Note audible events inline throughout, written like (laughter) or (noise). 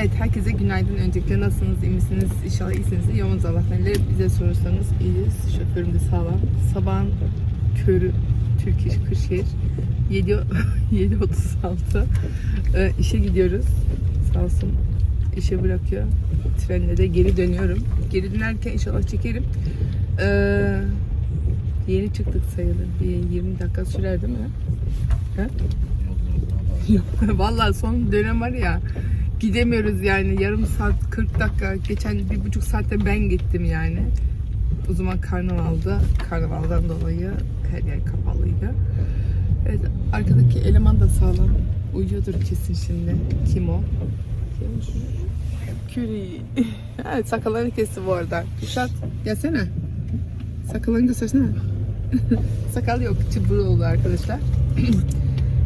Evet herkese günaydın. Öncelikle nasılsınız? iyi misiniz? İnşallah iyisiniz. İyi olmanız Allah'tan dilerim. Bize sorarsanız iyiyiz. Şoförüm de sağlam. Sabahın körü Türk İş Kırşehir. 7 7.36 (laughs) ee, işe gidiyoruz. Sağ olsun işe bırakıyor. Trenle de geri dönüyorum. Geri dönerken inşallah çekerim. Ee, yeni çıktık sayılır. Bir 20 dakika sürer değil mi? Ama (laughs) Vallahi son dönem var ya gidemiyoruz yani yarım saat 40 dakika geçen bir buçuk saatte ben gittim yani. O zaman karnavalda karnavaldan dolayı her yer kapalıydı. Evet arkadaki eleman da sağlam. Uyuyordur kesin şimdi. Kim o? Küri. evet sakallarını kesti bu arada. Kuşat gelsene. Sakallarını göstersene. (laughs) Sakal yok. Çıbır oldu arkadaşlar. (clears throat)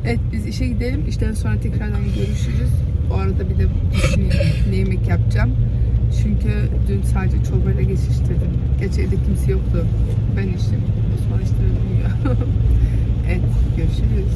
Evet biz işe gidelim. İşten sonra tekrardan görüşürüz. O arada bir de (laughs) ne yemek yapacağım. Çünkü dün sadece çorbayla geçiştirdim. Gerçi evde kimse yoktu. Ben içtim. Osman işte bilmiyor. evet görüşürüz.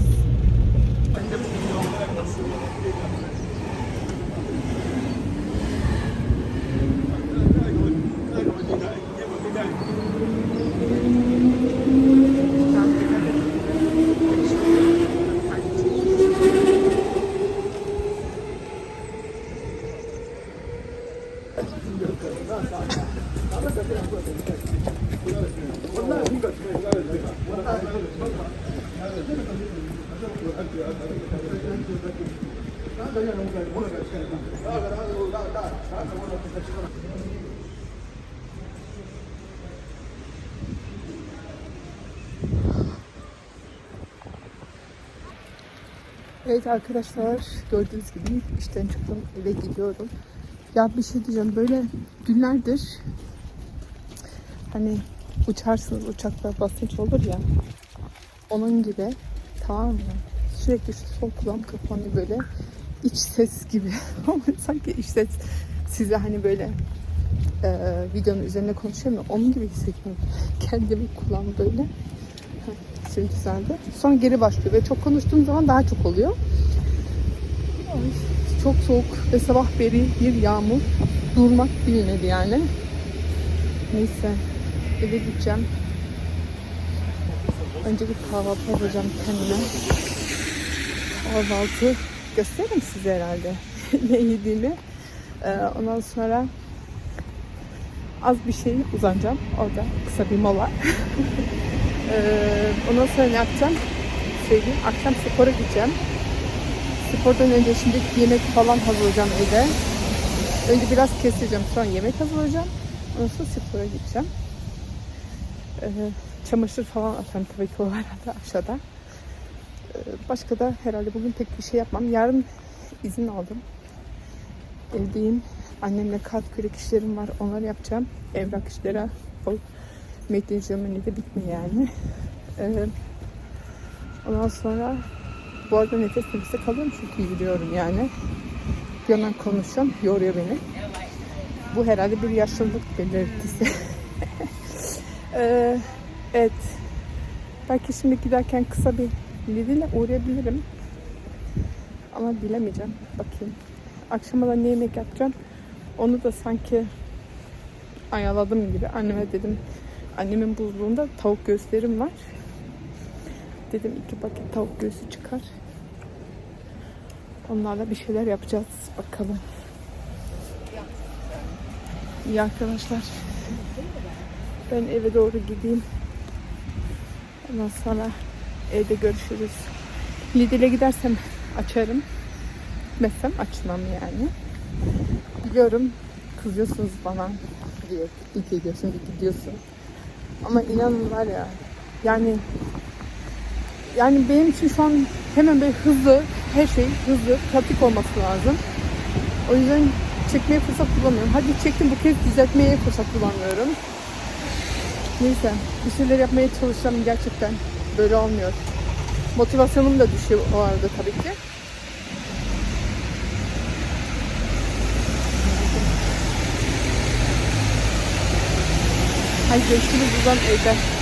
Evet arkadaşlar gördüğünüz gibi işten çıktım eve gidiyorum. Ya bir şey diyeceğim böyle günlerdir hani uçarsınız uçakta basınç olur ya onun gibi tamam mı? Sürekli şu sol kulağım kapanıyor böyle iç ses gibi (laughs) ama sanki iç ses size hani böyle e, videonun üzerine konuşuyorum ya onun gibi hissediyorum. (laughs) Kendimi kulağım böyle Şimdi düzeldi. Sonra geri başlıyor ve çok konuştuğum zaman daha çok oluyor. Çok soğuk ve sabah beri bir yağmur. Durmak bilmedi yani. Neyse eve gideceğim. Önce bir kahvaltı yapacağım kendime. Kahvaltı gösteririm size herhalde (laughs) ne yediğimi. Ee, ondan sonra az bir şey uzanacağım. Orada kısa bir mola. (laughs) Ee, ondan sonra ne yapacağım? Söyleyeyim. Akşam spora gideceğim. Spordan önce şimdi yemek falan hazırlayacağım evde. Önce biraz keseceğim. Sonra yemek hazırlayacağım. Ondan sonra spora gideceğim. Ee, çamaşır falan atarım tabii ki o arada aşağıda. Ee, başka da herhalde bugün pek bir şey yapmam. Yarın izin aldım. Evdeyim. Annemle kat kürek işlerim var. Onları yapacağım. Evrak işleri. O Medya Germany'de bitmiyor yani. Ee, ondan sonra bu arada nefes nefese kalıyorum çünkü yürüyorum yani. Yandan konuşuyorum. Yoruyor beni. Bu herhalde bir yaşlılık belirtisi. (laughs) Ee, evet. Belki şimdi giderken kısa bir Lidl'e uğrayabilirim. Ama bilemeyeceğim. Bakayım. Akşama da ne yemek yapacağım? Onu da sanki ayarladım gibi. Anneme dedim annemin buzluğunda tavuk göğüslerim var. Dedim iki paket tavuk göğsü çıkar. Onlarla bir şeyler yapacağız. Bakalım. İyi arkadaşlar. Ben eve doğru gideyim. Ondan sonra evde görüşürüz. Lidl'e gidersem açarım. Gitmezsem açmam yani. Biliyorum kızıyorsunuz bana diye bir gidiyorsun gidiyorsun. Ama inanın var ya yani yani benim için şu an hemen böyle hızlı her şey hızlı pratik olması lazım. O yüzden çekmeye fırsat bulamıyorum. Hadi çektim bu kez düzeltmeye fırsat bulamıyorum. Neyse bir şeyler yapmaya çalışacağım gerçekten. Böyle olmuyor. Motivasyonum da düşüyor o arada tabii ki. Hadi görüşürüz buradan evde.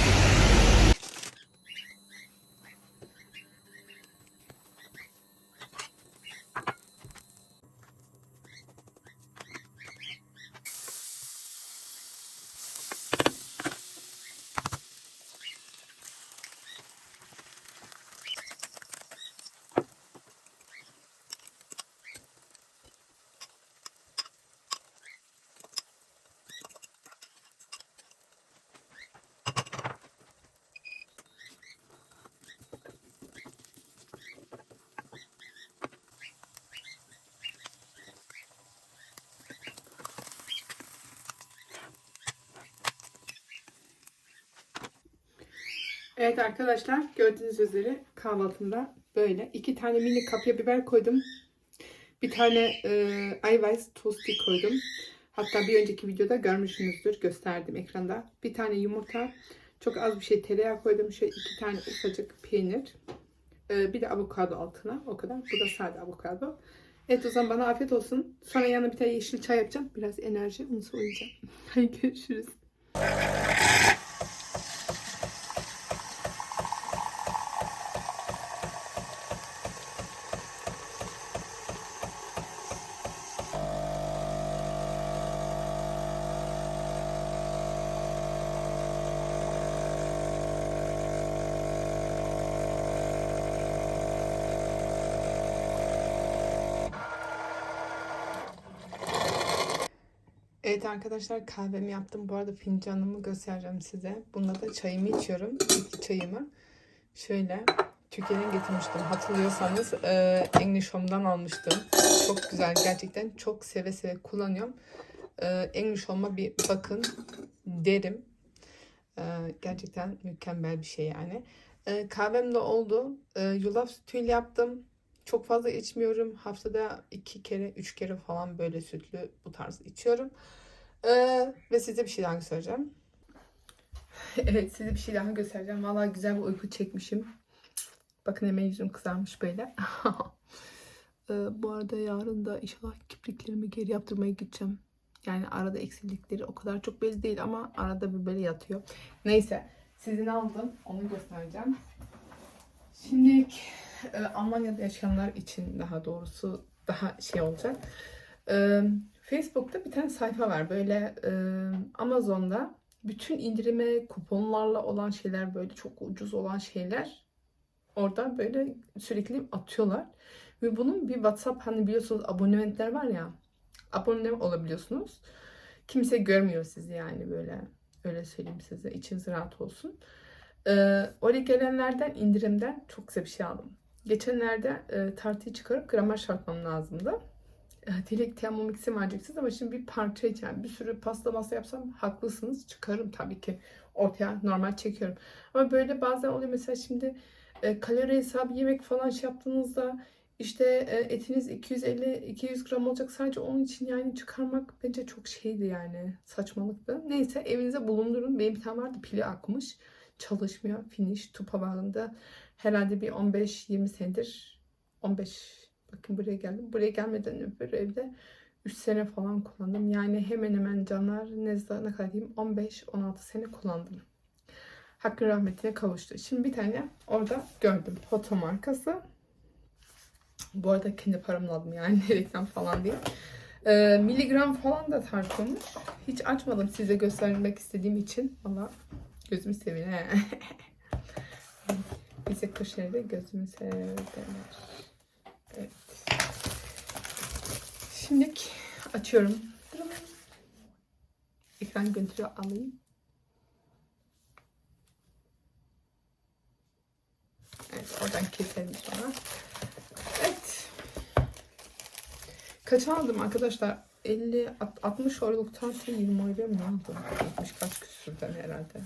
Evet arkadaşlar gördüğünüz üzere kahvaltımda böyle iki tane mini kapya biber koydum. Bir tane e, ayvaz tosti koydum. Hatta bir önceki videoda görmüşsünüzdür. Gösterdim ekranda. Bir tane yumurta. Çok az bir şey tereyağı koydum. Şöyle iki tane ufacık peynir. E, bir de avokado altına. O kadar. Bu da sade avokado. Evet o zaman bana afiyet olsun. Sonra yanına bir tane yeşil çay yapacağım. Biraz enerji. Onu sonra uyuyacağım. (laughs) Hadi görüşürüz. Evet arkadaşlar kahvemi yaptım. Bu arada fincanımı göstereceğim size. Bununla da çayımı içiyorum. İlk çayımı. Şöyle Türkiye'den getirmiştim. Hatırlıyorsanız e, English Home'dan almıştım. Çok güzel gerçekten. Çok seve seve kullanıyorum. E, English Home'a bir bakın derim. E, gerçekten mükemmel bir şey yani. E, kahvem de oldu. E, yulaf sütüyle yaptım. Çok fazla içmiyorum. Haftada iki kere, üç kere falan böyle sütlü bu tarz içiyorum. Ee, ve size bir şey daha göstereceğim. (laughs) evet size bir şey daha göstereceğim. Vallahi güzel bir uyku çekmişim. Bakın hemen yüzüm kızarmış böyle. (laughs) Ee, bu arada yarın da inşallah kipriklerimi geri yaptırmaya gideceğim. Yani arada eksiklikleri o kadar çok belli değil ama arada bir böyle yatıyor. Neyse sizin aldım onu göstereceğim. Şimdi e, Almanya'da yaşayanlar için daha doğrusu daha şey olacak. E, Facebook'ta bir tane sayfa var. Böyle e, Amazon'da bütün indirime kuponlarla olan şeyler böyle çok ucuz olan şeyler orada böyle sürekli atıyorlar. Ve bunun bir WhatsApp hani biliyorsunuz abonementler var ya abone olabiliyorsunuz. Kimse görmüyor sizi yani böyle öyle söyleyeyim size içiniz rahat olsun. Ee, oraya gelenlerden indirimden çok güzel bir şey aldım. Geçenlerde e, tartıyı çıkarıp gramaj tartmam lazımdı. E, Dilek Thermomix'im vereceksiniz ama şimdi bir parça için bir sürü pasta masa yapsam haklısınız çıkarım tabii ki ortaya normal çekiyorum. Ama böyle bazen oluyor mesela şimdi e, kalori hesabı yemek falan şey yaptığınızda işte e, etiniz 250-200 gram olacak sadece onun için yani çıkarmak bence çok şeydi yani saçmalıktı. Neyse evinize bulundurun. Benim bir tane vardı pili akmış çalışmıyor. Finish tupa bağında herhalde bir 15-20 senedir 15 bakın buraya geldim. Buraya gelmeden öbür evde 3 sene falan kullandım. Yani hemen hemen canlar ne, ne kadar diyeyim 15-16 sene kullandım. Hakkın rahmetine kavuştu. Şimdi bir tane orada gördüm. Foto markası. Bu arada kendi paramla aldım yani (laughs) reklam falan değil. Ee, miligram falan da tartılmış. Hiç açmadım size göstermek istediğim için. Valla gözümü sevin he. (laughs) Bize kuşları gözümü severler. Evet. Şimdi açıyorum. Ekran görüntüsü alayım. Evet, oradan keselim sonra. Evet. Kaç aldım arkadaşlar? 50, 60 euroluktan sonra 20 euroya mı aldım? 60 kaç küsürden herhalde.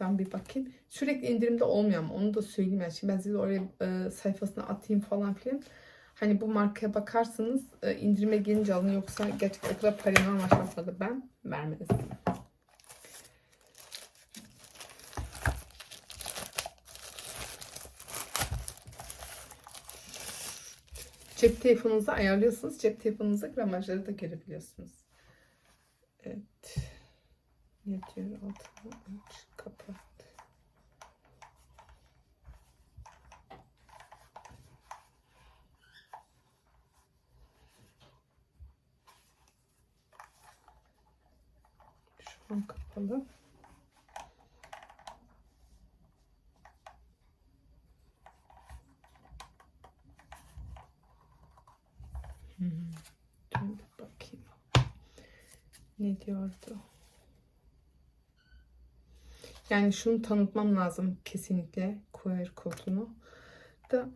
Ben bir bakayım. Sürekli indirimde olmuyor ama onu da söyleyeyim. Yani. Şimdi ben size oraya e, sayfasına atayım falan filan. Hani bu markaya bakarsanız e, indirime gelince alın. Yoksa gerçekten o kadar normal şartlarda ben vermezdim. Cep telefonunuzu ayarlıyorsunuz. Cep telefonunuzda gramajları da görebiliyorsunuz. Evet. Ne diyor altına aç kapat. Şu an kapalı. Hmm. Bir bakayım. Ne diyordu? Yani şunu tanıtmam lazım kesinlikle QR kodunu. Da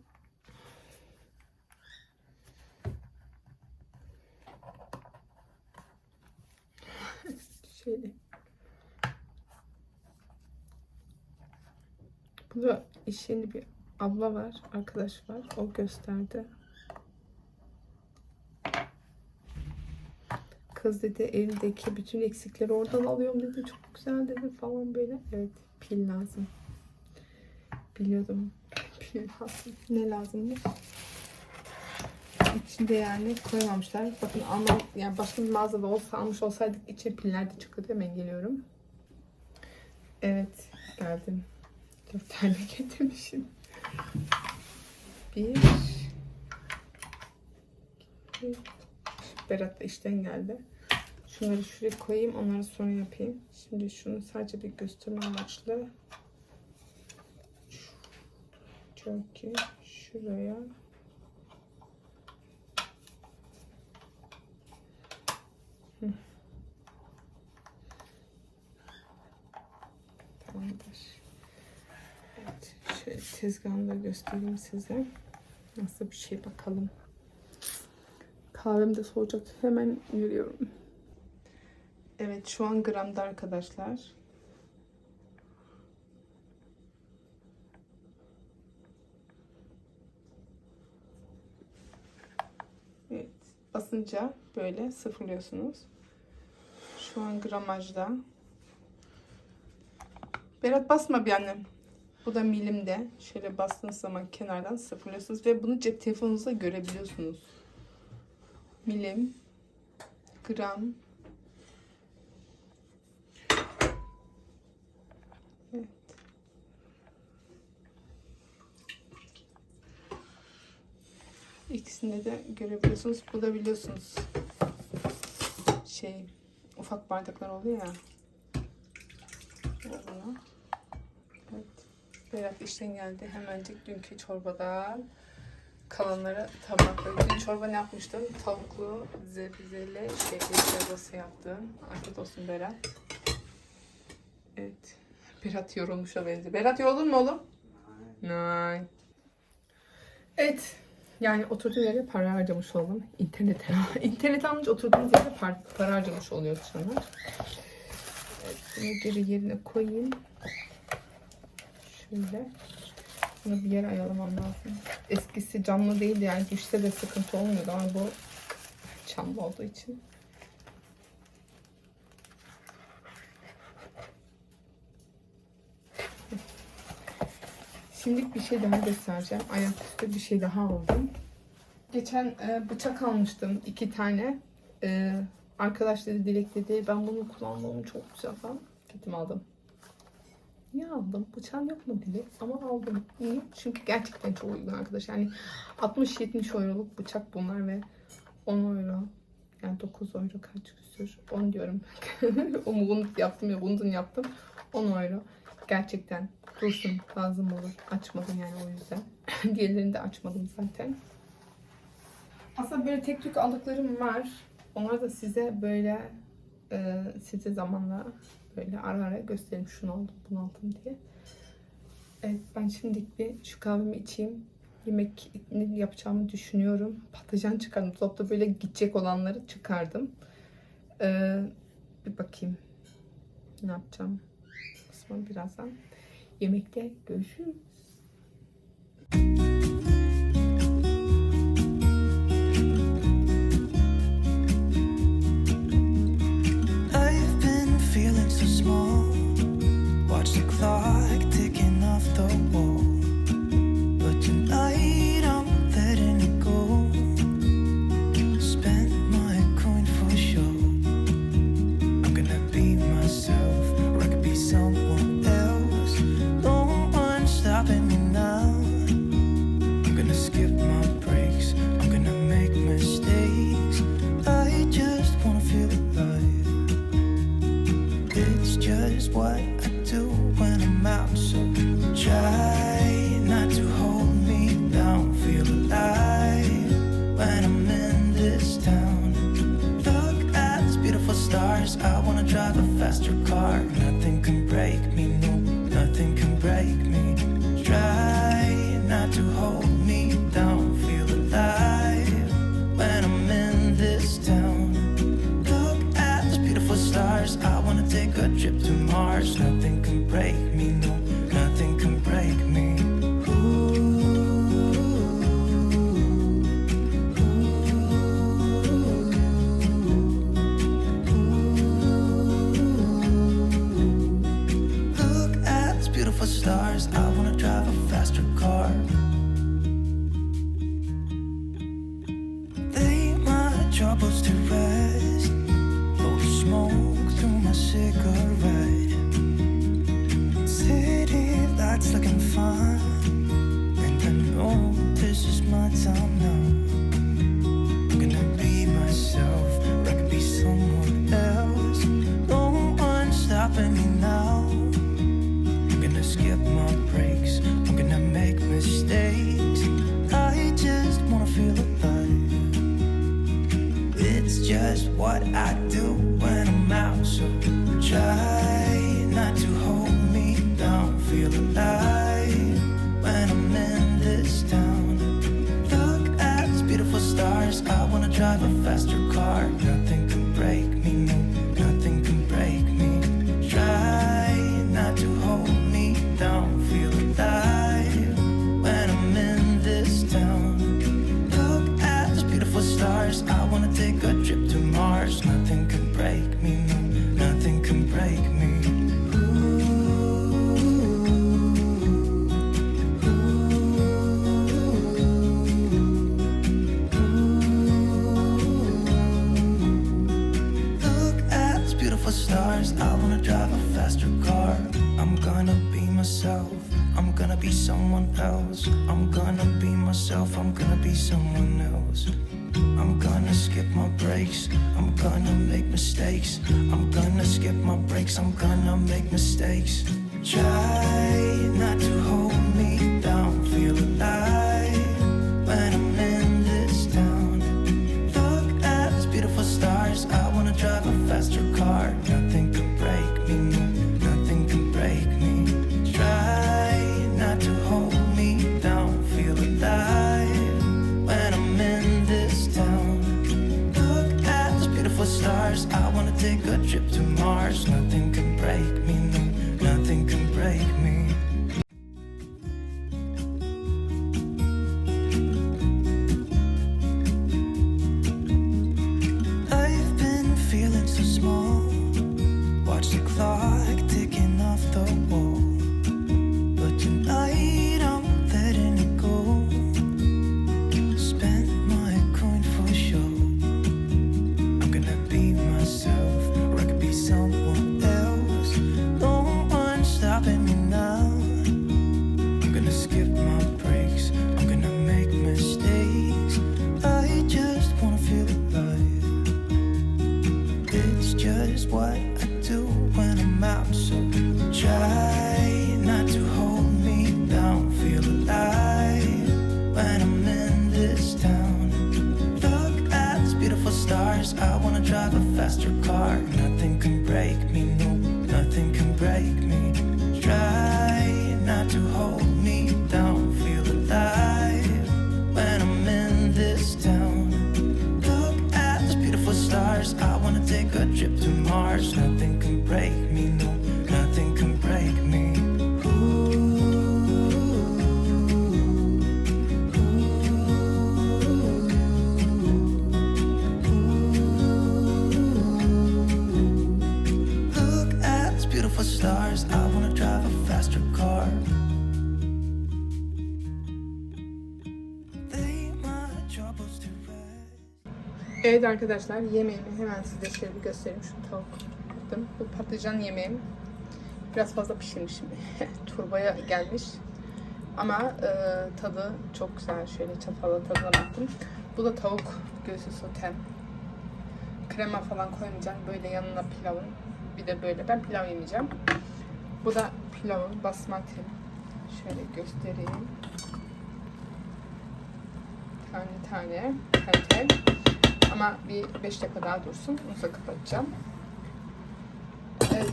(laughs) şöyle Burada iş yerinde bir abla var, arkadaş var. O gösterdi. Kız dedi evdeki bütün eksikleri oradan alıyorum dedi. Çok güzel dedi falan böyle. Evet pil lazım. Biliyordum. (laughs) Pil lazım. Ne lazımmış? İçinde yani koymamışlar. Bakın ama yani başka bir mağazada olsa almış olsaydık içe piller de çıkıyordu. Hemen geliyorum. Evet geldim. Dört tane getirmişim. Bir. iki, Berat da işten geldi. Şunları şuraya koyayım. Onları sonra yapayım. Şimdi şunu sadece bir gösterme amaçlı. İyi. Şuraya. Tamamdır. Tezgahını da göstereyim size. Nasıl bir şey bakalım. Kahvem de soğuyacak. Hemen yürüyorum. Evet şu an gramda arkadaşlar. Evet basınca böyle sıfırlıyorsunuz. Şu an gramajda. Berat basma bir annem. Bu da milimde. Şöyle bastığınız zaman kenardan sıfırlıyorsunuz ve bunu cep telefonunuzda görebiliyorsunuz. Milim, gram. Evet. İkisinde de görebiliyorsunuz. Bu da biliyorsunuz. Şey, ufak bardaklar oluyor ya. Oluyor. Berat işten geldi. Hemencik dünkü çorbadan kalanları koydum. Dün çorba ne yapmıştım? Tavuklu zebzeli şehriye çorbası yaptım. Afiyet olsun Berat. Evet. Berat yorulmuş o benziyor. Berat yoruldun mu oğlum? Nein. Evet. Yani oturduğum yere para harcamış oldum. İnternete. İnternet (laughs) almış oturduğumuz yere para, para harcamış oluyoruz canlar. Evet, bunu geri yerine koyayım. Şöyle. Bunu bir yere ayarlamam lazım. Eskisi camlı değildi yani düşse de sıkıntı olmuyordu ama bu camlı olduğu için. Şimdilik bir şey daha göstereceğim. Ayaküstü bir şey daha aldım. Geçen e, bıçak almıştım iki tane. E, arkadaş dedi Dilek dedi ben bunu kullanmam çok güzel falan. Gittim aldım. Niye aldım? Bıçağın yok mu Dilek? Ama aldım. Niye? Çünkü gerçekten çok uygun arkadaş. Yani 60-70 euroluk bıçak bunlar ve 10 euro. Yani 9 euro kaç küsür? 10 diyorum. Wund (laughs) yaptım ya Wund'un yaptım. 10 euro. Gerçekten dursun lazım olur. Açmadım yani o yüzden. (laughs) Diğerlerini de açmadım zaten. Aslında böyle tek tük aldıklarım var. Onlar da size böyle e, size zamanla böyle ara ara göstereyim şunu aldım bunu aldım diye. Evet ben şimdilik bir şu kahvemi içeyim. Yemek yapacağımı düşünüyorum. Patlıcan çıkardım. Dolapta böyle gidecek olanları çıkardım. Ee, bir bakayım ne yapacağım. Zaman birazdan yemekte görüşürüz. Just what I do when I'm out. So try not to stars. I wanna drive a faster car. I'm gonna be myself. I'm gonna be someone else. I'm gonna be myself. I'm gonna be someone else. I'm gonna skip my breaks. I'm gonna make mistakes. I'm gonna skip my breaks. I'm gonna make mistakes. Try not to hold me down. Feel alive Mars. Nothing can break me, no, nothing can break me. Evet arkadaşlar yemeğimi hemen size şöyle bir göstereyim. Şu tavuk yaptım. Bu patlıcan yemeğim. Biraz fazla pişirmişim. (laughs) Turbaya gelmiş. Ama e, tadı çok güzel. Şöyle çatalla tadına baktım. Bu da tavuk göğsü sotem. Krema falan koymayacağım. Böyle yanına pilavın. Bir de böyle. Ben pilav yemeyeceğim. Bu da pilavın basmati. Şöyle göstereyim. Tane tane. Tel tel. Ama bir 5 dakika daha dursun. Onu da kapatacağım. Evet,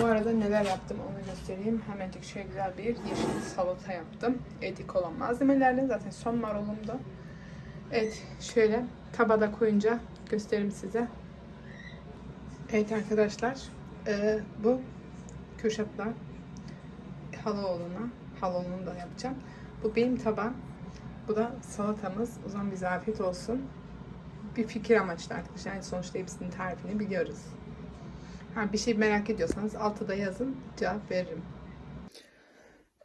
bu arada neler yaptım onu göstereyim. Hemencik şöyle güzel bir yeşil salata yaptım. Etik olan malzemelerle zaten son marulumda. Evet, şöyle tabada koyunca göstereyim size. Evet arkadaşlar, e, bu Kürşat'la Haloğlu'na, Haloğlu'nu da yapacağım. Bu benim tabağım. Bu da salatamız. O zaman bize afiyet olsun bir fikir amaçlı arkadaşlar. Yani sonuçta hepsinin tarifini biliyoruz. Ha, bir şey merak ediyorsanız altta da yazın cevap veririm.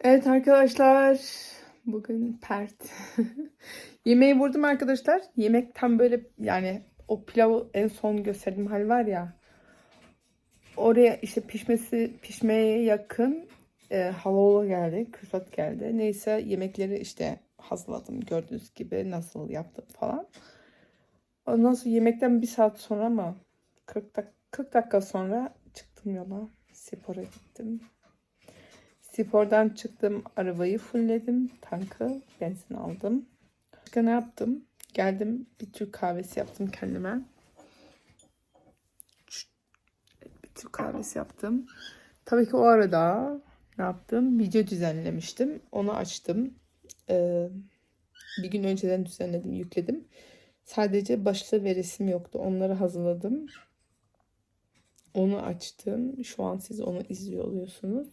Evet arkadaşlar bugün pert. (laughs) Yemeği vurdum arkadaşlar. Yemek tam böyle yani o pilavı en son gösterdiğim hal var ya. Oraya işte pişmesi pişmeye yakın e, haloğlu geldi, kürtat geldi. Neyse yemekleri işte hazırladım gördüğünüz gibi nasıl yaptım falan. Sonra yemekten bir saat sonra mı 40, dak 40 dakika sonra çıktım yola. Spora gittim. Spordan çıktım. Arabayı fullledim. Tankı benzin aldım. Başka ne yaptım? Geldim bir Türk kahvesi yaptım kendime. Bir Türk kahvesi yaptım. Tabii ki o arada ne yaptım? Video düzenlemiştim. Onu açtım. Ee, bir gün önceden düzenledim, yükledim. Sadece başlığı ve resim yoktu. Onları hazırladım. Onu açtım. Şu an siz onu izliyor oluyorsunuz.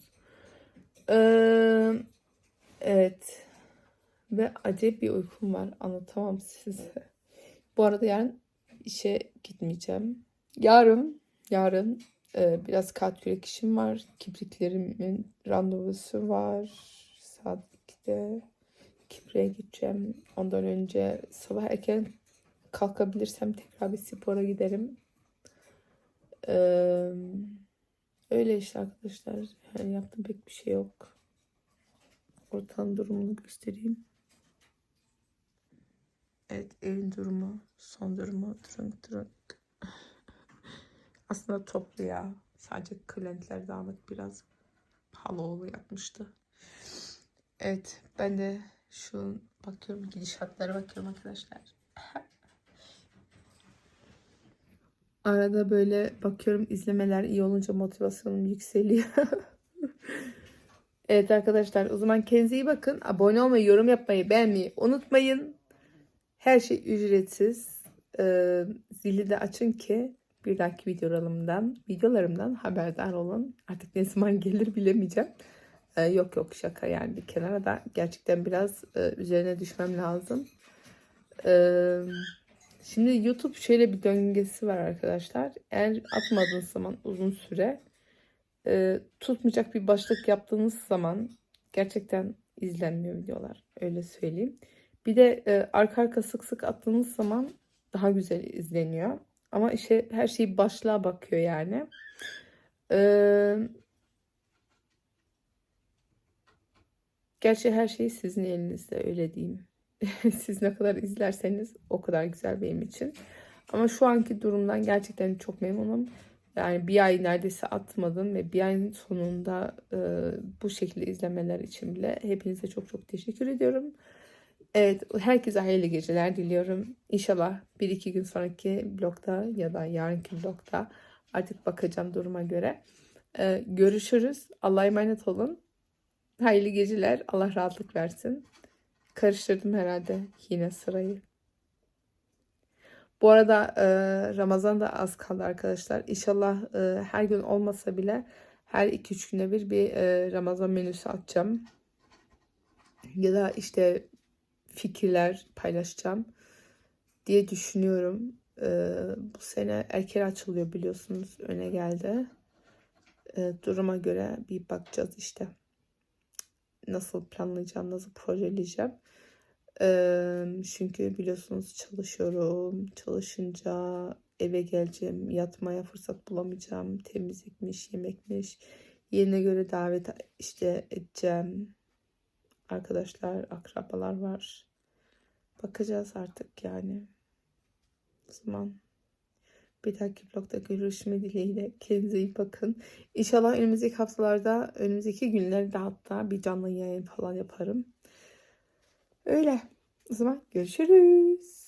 Ee, evet. Ve acayip bir uykum var. Anlatamam size. Bu arada yarın işe gitmeyeceğim. Yarın, yarın e, biraz kağıt kürek işim var. Kibriklerimin randevusu var. Saat 2'de Kibriğe gideceğim. Ondan önce sabah erken kalkabilirsem tekrar bir spora giderim. Ee, öyle işte arkadaşlar. Yani yaptığım pek bir şey yok. Ortam durumunu göstereyim. Evet evin durumu, son durumu trunk trunk. (laughs) Aslında toplu ya. Sadece klentler dağınık biraz haloğlu yapmıştı. Evet ben de şu bakıyorum gidişatlara bakıyorum arkadaşlar. Arada böyle bakıyorum izlemeler iyi olunca motivasyonum yükseliyor. (laughs) evet arkadaşlar o zaman kendinize iyi bakın. Abone olmayı, yorum yapmayı, beğenmeyi unutmayın. Her şey ücretsiz. Ee, zili de açın ki bir dahaki videolarımdan, videolarımdan haberdar olun. Artık ne zaman gelir bilemeyeceğim. Ee, yok yok şaka yani bir kenara da gerçekten biraz e, üzerine düşmem lazım. Ee, şimdi YouTube şöyle bir döngesi var arkadaşlar. Eğer atmadığınız zaman uzun süre e, tutmayacak bir başlık yaptığınız zaman gerçekten izlenmiyor videolar. Öyle söyleyeyim. Bir de e, arka arka sık sık attığınız zaman daha güzel izleniyor. Ama işte her şey başlığa bakıyor yani. Ee, gerçi her şey sizin elinizde öyle diyeyim. (laughs) Siz ne kadar izlerseniz o kadar güzel benim için. Ama şu anki durumdan gerçekten çok memnunum. Yani bir ay neredeyse atmadım ve bir ayın sonunda e, bu şekilde izlemeler için bile hepinize çok çok teşekkür ediyorum. Evet, herkese hayırlı geceler diliyorum. İnşallah bir iki gün sonraki blogda ya da yarınki blogda artık bakacağım duruma göre. Ee, görüşürüz. Allah'a emanet olun. Hayırlı geceler. Allah rahatlık versin. Karıştırdım herhalde yine sırayı. Bu arada e, Ramazan da az kaldı arkadaşlar. İnşallah e, her gün olmasa bile her 2-3 güne bir bir e, Ramazan menüsü atacağım. Ya da işte fikirler paylaşacağım diye düşünüyorum. Ee, bu sene erken açılıyor biliyorsunuz öne geldi. Ee, duruma göre bir bakacağız işte. Nasıl planlayacağım, nasıl projeleyeceğim. Çünkü biliyorsunuz çalışıyorum. Çalışınca eve geleceğim. Yatmaya fırsat bulamayacağım. Temizlikmiş, yemekmiş. Yerine göre davet işte edeceğim arkadaşlar, akrabalar var. Bakacağız artık yani. O zaman bir dahaki vlogda görüşme dileğiyle. Kendinize iyi bakın. İnşallah önümüzdeki haftalarda, önümüzdeki günlerde hatta bir canlı yayın falan yaparım. Öyle. O zaman görüşürüz.